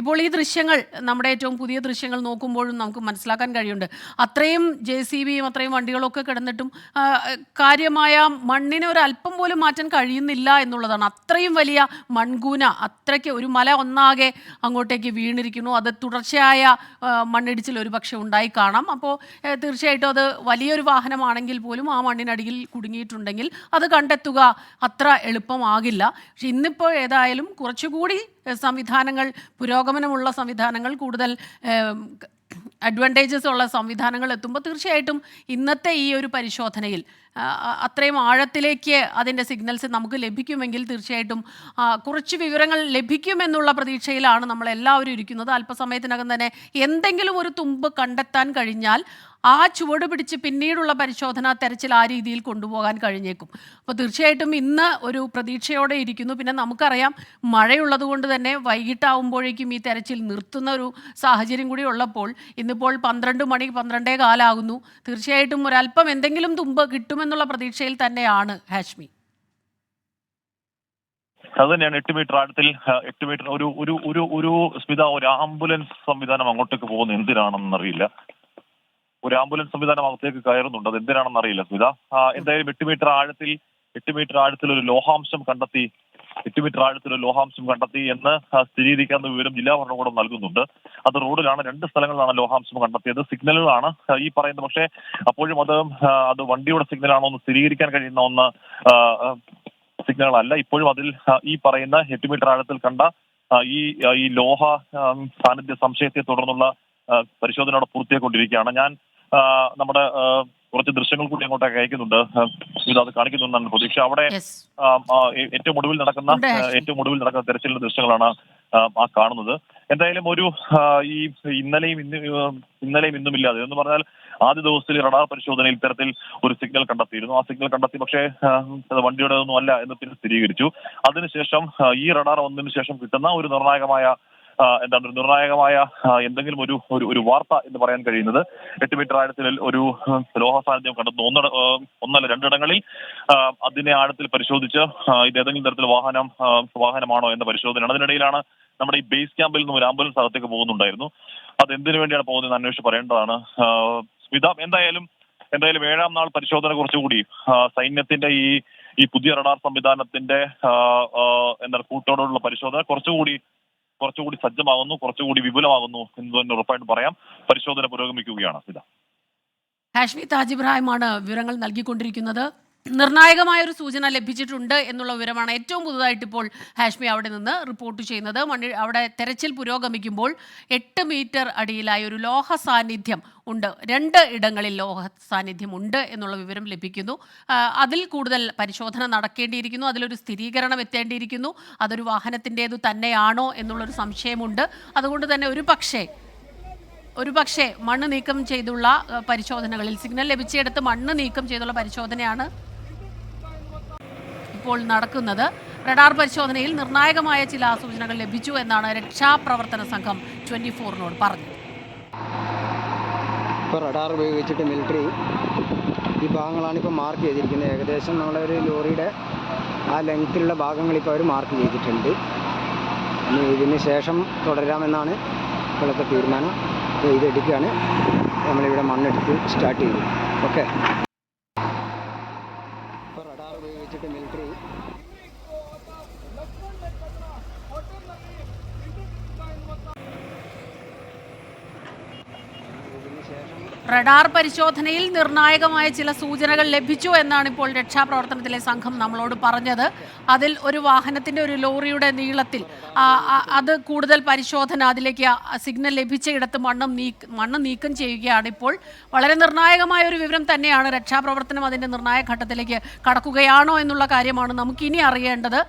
ഇപ്പോൾ ഈ ദൃശ്യങ്ങൾ നമ്മുടെ ഏറ്റവും പുതിയ ദൃശ്യങ്ങൾ നോക്കുമ്പോഴും നമുക്ക് മനസ്സിലാക്കാൻ കഴിയുന്നുണ്ട്. അത്രയും ജെ സി ബിയും അത്രയും വണ്ടികളൊക്കെ കിടന്നിട്ടും കാര്യമായ മണ്ണിനെ ഒരു അല്പം പോലും മാറ്റാൻ കഴിയുന്നില്ല എന്നുള്ളതാണ്. അത്രയും വലിയ മൺകൂന അത്രയ്ക്ക് ഒരു മല ഒന്നാകെ അങ്ങോട്ടേക്ക് വീണിരിക്കുന്നു. അത് തുടർച്ചയായ മണ്ണിടിച്ചിൽ ഒരു പക്ഷേ ഉണ്ടായി കാണാം. അപ്പോൾ തീർച്ചയായിട്ടും അത് വലിയൊരു വാഹനമാണെങ്കിൽ പോലും ആ മണ്ണിനടിയിൽ കുടുങ്ങിയിട്ടുണ്ടെങ്കിൽ അത് കണ്ടെത്തുക അത്ര എളുപ്പമാകില്ല. പക്ഷെ ഇന്നിപ്പോൾ ഏതായാലും കുറച്ചുകൂടി സംവിധാനങ്ങൾ പുരോഗമനമുള്ള സംവിധാനങ്ങൾ കൂടുതൽ അഡ്വാന്റേജസ് ഉള്ള സംവിധാനങ്ങൾ എത്തുമ്പോൾ തീർച്ചയായിട്ടും ഇന്നത്തെ ഈ ഒരു പരിശോധനയിൽ അത്രയും ആഴത്തിലേക്ക് അതിന്റെ സിഗ്നൽസ് നമുക്ക് ലഭിക്കുമെങ്കിൽ തീർച്ചയായിട്ടും കുറച്ച് വിവരങ്ങൾ ലഭിക്കുമെന്നുള്ള പ്രതീക്ഷയിലാണ് നമ്മൾ എല്ലാവരും ഇരിക്കുന്നത്. അല്പസമയത്തിനകം തന്നെ എന്തെങ്കിലും ഒരു തുമ്പ് കണ്ടെത്താൻ കഴിഞ്ഞാൽ ആ ചുവട് പിടിച്ച് പിന്നീടുള്ള പരിശോധന തെരച്ചിൽ ആ രീതിയിൽ കൊണ്ടുപോകാൻ കഴിഞ്ഞേക്കും. അപ്പോൾ തീർച്ചയായിട്ടും ഇന്ന് ഒരു പ്രതീക്ഷയോടെ ഇരിക്കുന്നു. പിന്നെ നമുക്കറിയാം മഴയുള്ളത് കൊണ്ട് തന്നെ വൈകിട്ടാവുമ്പോഴേക്കും ഈ തെരച്ചിൽ നിർത്തുന്ന ഒരു സാഹചര്യം കൂടി ഉള്ളപ്പോൾ ഇന്നിപ്പോൾ പന്ത്രണ്ട് മണി പന്ത്രണ്ടേ കാലാകുന്നു. തീർച്ചയായിട്ടും ഒരല്പം എന്തെങ്കിലും തുമ്പ് കിട്ടുമെന്നുള്ള പ്രതീക്ഷയിൽ തന്നെയാണ് ഹാഷ്മി. അത് തന്നെയാണ് എട്ട് മീറ്റർ ആഴത്തിൽ എട്ട് മീറ്റർ ഒരു ഒരു ഒരു ഒരു സ്മിത ഒരു ആംബുലൻസ് സംവിധാനം അങ്ങോട്ടേക്ക് പോകുന്നത് എന്തിനാണെന്ന് അറിയില്ല. ഒരു ആംബുലൻസ് സംവിധാനം അകത്തേക്ക് കയറുന്നുണ്ട് അത് എന്തിനാണെന്ന് അറിയില്ല സ്മിത. എന്തായാലും എട്ട് മീറ്റർ ആഴത്തിൽ എട്ട് മീറ്റർ ആഴത്തിൽ ഒരു ലോഹാംശം കണ്ടെത്തി ആഴത്തിൽ ലോഹാംശം കണ്ടെത്തി എന്ന് സ്ഥിരീകരിക്കാവുന്ന വിവരം ജില്ലാ ഭരണകൂടം നൽകുന്നുണ്ട്. അത് റോഡിലാണ് രണ്ട് സ്ഥലങ്ങളിലാണ് ലോഹാംശം കണ്ടെത്തിയത്. സിഗ്നലുകളാണ് ഈ പറയുന്നത്. പക്ഷേ അപ്പോഴും അത് അത് വണ്ടിയുടെ സിഗ്നലാണോ എന്ന് സ്ഥിരീകരിക്കാൻ കഴിയുന്ന ഒന്ന് സിഗ്നലുകളല്ല. ഇപ്പോഴും അതിൽ ഈ പറയുന്ന എട്ടുമീറ്റർ ആഴത്തിൽ കണ്ട ഈ ഈ ലോഹ സാന്നിധ്യ സംശയത്തെ തുടർന്നുള്ള പരിശോധനയോടെ പൂർത്തിയാക്കൊണ്ടിരിക്കുകയാണ് ഞാൻ നമ്മുടെ കുറച്ച് ദൃശ്യങ്ങൾ കൂടി അങ്ങോട്ടേക്ക് അയക്കുന്നുണ്ട്. അത് കാണിക്കുന്നുണ്ടെന്നാണ് പ്രതീക്ഷ. അവിടെ ഏറ്റവും ഒടുവിൽ നടക്കുന്ന ഏറ്റവും ഒടുവിൽ നടക്കുന്ന തെരച്ചിലിന്റെ ദൃശ്യങ്ങളാണ് ആ, കാണുന്നത്. എന്തായാലും ഒരു ഈ ഇന്നലെയും ഇന്ന് ഇന്നലെയും ഇന്നും ഇല്ലാതെ എന്ന് പറഞ്ഞാൽ ആദ്യ ദിവസത്തിൽ റഡാർ പരിശോധനയിൽ ഇത്തരത്തിൽ ഒരു സിഗ്നൽ കണ്ടെത്തിയിരുന്നു. ആ സിഗ്നൽ കണ്ടെത്തി പക്ഷേ അത് വണ്ടിയുടെ ഒന്നും അല്ല എന്ന് പിന്നെ സ്ഥിരീകരിച്ചു. അതിനുശേഷം ഈ റഡാർ വന്നതിന് ശേഷം കിട്ടുന്ന ഒരു നിർണായകമായ എന്താണ് നിർണായകമായ എന്തെങ്കിലും ഒരു ഒരു വാർത്ത എന്ന് പറയാൻ കഴിയുന്നത് എട്ട് മീറ്റർ ആഴത്തിൽ ഒരു ലോഹ സാന്നിധ്യം കണ്ടെത്തുന്നു ഒന്നിട ഒന്നല്ല രണ്ടിടങ്ങളിൽ അതിനെ ആഴത്തിൽ പരിശോധിച്ച് ഇത് ഏതെങ്കിലും തരത്തിൽ വാഹനം വാഹനമാണോ എന്ന പരിശോധന അതിനിടയിലാണ് നമ്മുടെ ഈ ബേസ് ക്യാമ്പിൽ നിന്നും ഒരു ആംബുലൻസ് അകത്തേക്ക് പോകുന്നുണ്ടായിരുന്നു. അത് എന്തിനു വേണ്ടിയാണ് പോകുന്നത് അന്വേഷിച്ച് പറയേണ്ടതാണ്. സ്മിത എന്തായാലും എന്തായാലും ഏഴാം നാൾ പരിശോധന കുറച്ചുകൂടി സൈന്യത്തിന്റെ ഈ ഈ പുതിയ റഡാർ സംവിധാനത്തിന്റെ എന്താണ് കൂട്ടോടുള്ള പരിശോധന കുറച്ചുകൂടി കുറച്ചുകൂടി സജ്ജമാകുന്നു കുറച്ചുകൂടി വിപുലമാകുന്നു എന്ന് തന്നെ ഉറപ്പായിട്ട് പറയാം. പരിശോധന പുരോഗമിക്കുകയാണ്. സ്മിത ഹാഷ്മി താജ് ഇബ്രാഹിമാണ് വിവരങ്ങൾ നൽകിക്കൊണ്ടിരിക്കുന്നത്. നിർണായകമായ ഒരു സൂചന ലഭിച്ചിട്ടുണ്ട് എന്നുള്ള വിവരമാണ് ഏറ്റവും പുതുതായിട്ട് ഇപ്പോൾ ഹാഷ്മി അവിടെ നിന്ന് റിപ്പോർട്ട് ചെയ്യുന്നത്. മണ്ണി അവിടെ തെരച്ചിൽ പുരോഗമിക്കുമ്പോൾ എട്ട് മീറ്റർ അടിയിലായി ഒരു ലോഹ സാന്നിധ്യം ഉണ്ട്. രണ്ട് ഇടങ്ങളിൽ ലോഹ സാന്നിധ്യം ഉണ്ട് എന്നുള്ള വിവരം ലഭിക്കുന്നു. അതിൽ കൂടുതൽ പരിശോധന നടക്കേണ്ടിയിരിക്കുന്നു. അതിലൊരു സ്ഥിരീകരണം എത്തേണ്ടിയിരിക്കുന്നു. അതൊരു വാഹനത്തിന്റേതു തന്നെയാണോ എന്നുള്ളൊരു സംശയമുണ്ട്. അതുകൊണ്ട് തന്നെ ഒരു പക്ഷേ ഒരു പക്ഷേ മണ്ണ് നീക്കം ചെയ്തുള്ള പരിശോധനകളിൽ സിഗ്നൽ ലഭിച്ചയിടത്ത് മണ്ണ് നീക്കം ചെയ്തുള്ള പരിശോധനയാണ് ഇപ്പോൾ നടക്കുന്നത്. റഡാർ പരിശോധനയിൽ നിർണായകമായ ചില സൂചനകൾ ലഭിച്ചു എന്നാണ് രക്ഷാപ്രവർത്തന സംഘം ട്വന്റി ഫോറിനോട് പറഞ്ഞത്. ഇപ്പോൾ റഡാർ ഉപയോഗിച്ചിട്ട് മിലിറ്ററി ഈ ഭാഗങ്ങളാണ് ഇപ്പോൾ മാർക്ക് ചെയ്തിരിക്കുന്നത്. ഏകദേശം നമ്മുടെ ഒരു ലോറിയുടെ ആ ലെങ്ത്തിലുള്ള ഭാഗങ്ങൾ ഇപ്പോൾ അവർ മാർക്ക് ചെയ്തിട്ടുണ്ട്. ഇനി ഇതിന് ശേഷം തുടരാമെന്നാണ് ഇപ്പോഴത്തെ തീരുമാനം. ഇപ്പോൾ ഇത് എടുക്കുകയാണ്. നമ്മളിവിടെ മണ്ണെടുത്ത് സ്റ്റാർട്ട് ചെയ്തു. ഓക്കെ ഇപ്പോൾ റഡാർ ഉപയോഗിച്ചിട്ട് മിലിറ്ററി ഇതിന് ശേഷം റഡാർ പരിശോധനയിൽ നിർണായകമായ ചില സൂചനകൾ ലഭിച്ചു എന്നാണ് ഇപ്പോൾ രക്ഷാപ്രവർത്തനത്തിലെ സംഘം നമ്മളോട് പറഞ്ഞത്. അതിൽ ഒരു വാഹനത്തിന്റെ ഒരു ലോറിയുടെ നീളത്തിൽ അത് കൂടുതൽ പരിശോധന അതിലേക്ക് സിഗ്നൽ ലഭിച്ച ഇടത്ത് മണ്ണ് നീക്ക് മണ്ണ് നീക്കം ചെയ്യുകയാണ് ഇപ്പോൾ. വളരെ നിർണായകമായ ഒരു വിവരം തന്നെയാണ് രക്ഷാപ്രവർത്തനം അതിന്റെ നിർണായക ഘട്ടത്തിലേക്ക് കടക്കുകയാണോ എന്നുള്ള കാര്യമാണ് നമുക്കിനി അറിയേണ്ടത്.